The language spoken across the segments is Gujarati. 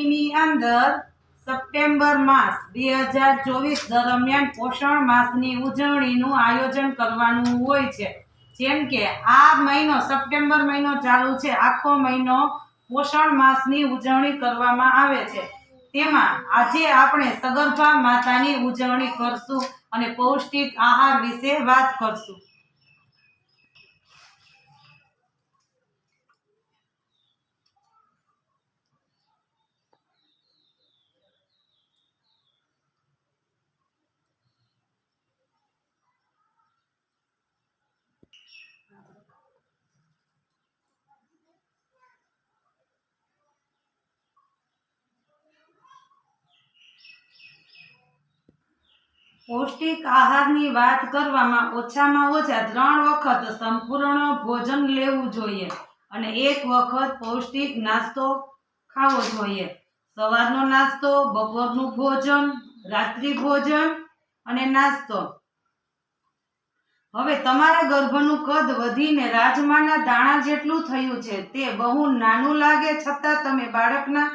સોસાયટીની અંદર સપ્ટેમ્બર માસ બે હજાર ચોવીસ દરમિયાન પોષણ માસની ઉજવણીનું આયોજન કરવાનું હોય છે. જેમ કે આ મહિનો સપ્ટેમ્બર મહિનો ચાલુ છે. આખો મહિનો પોષણ માસની ઉજવણી કરવામાં આવે છે. તેમાં આજે આપણે સગર્ભા માતાની ઉજવણી કરશું અને પૌષ્ટિક આહાર વિશે વાત કરશું. પૌષ્ટિક આહારની વાત કરવામાં ઓછામાં ઓછા ત્રણ વખત સંપૂર્ણ ભોજન લેવું જોઈએ અને એક વખત પૌષ્ટિક નાસ્તો ખાવો જોઈએ. સવારનો નાસ્તો, બપોરનું ભોજન, રાત્રિ ભોજન અને નાસ્તો. હવે તમારા ગર્ભનું કદ વધીને રાજમાના દાણા જેટલું થયું છે તે બહુ નાનું લાગે છતાં તમે બાળકના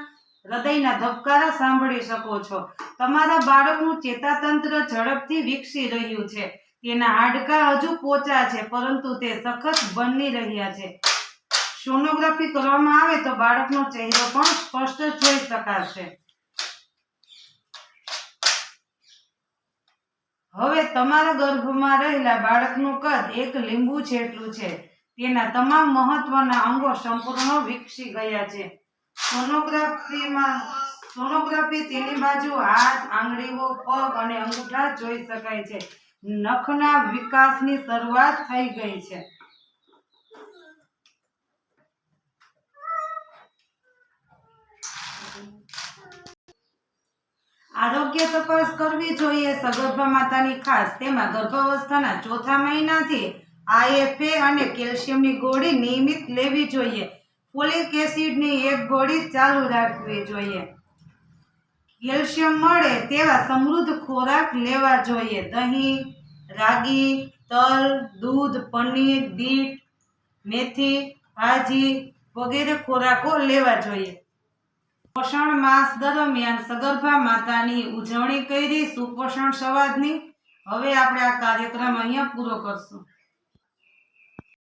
હૃદયના ધબકારા સાંભળી શકો છો. તમારા બાળકનું ચેતાતંત્ર ઝડપથી વિકસી રહ્યું છે. તેના હાડકા હજુ પોચા છે, પરંતુ તે સખત બની રહ્યા છે. સોનોગ્રાફી કરવામાં આવે તો બાળકનો ચહેરો પણ સ્પષ્ટ જોઈ શકાશે. હવે તમારા ગર્ભમાં રહેલા બાળકનું કદ એક લીંબુ જેટલું છે. તેના તમામ મહત્વના અંગો સંપૂર્ણ વિકસી ગયા છે. સોનોગ્રાફી તેની બાજુ હાથ, આંગળીઓ, પગ અને અંગૂઠા જોઈ શકાય છે. નખના વિકાસની શરૂઆત થઈ ગઈ છે. આરોગ્ય તપાસ કરવી જોઈએ, સગર્ભા માતાની ખાસ. તેમાં ગર્ભાવસ્થાના ચોથા મહિનાથી આઈએફએ અને કેલ્શિયમની ગોળી નિયમિત લેવી જોઈએ. ફોલિક એસિડની એક ગોળી ચાલુ રાખવી જોઈએ. કેલ્શિયમ મળે તેવા સમૃદ્ધ ખોરાક લેવા જોઈએ. દહીં, રાગી, તલ, દૂધ, પનીર, બીટ, મેથી, ભાજી વગેરે ખોરાકો લેવા જોઈએ. પોષણ માસ દરમિયાન સગર્ભા માતાની ઉજવણી કરી સુપોષણ સંવાદની. હવે આપણે આ કાર્યક્રમ અહીંયા પૂરો કરશું.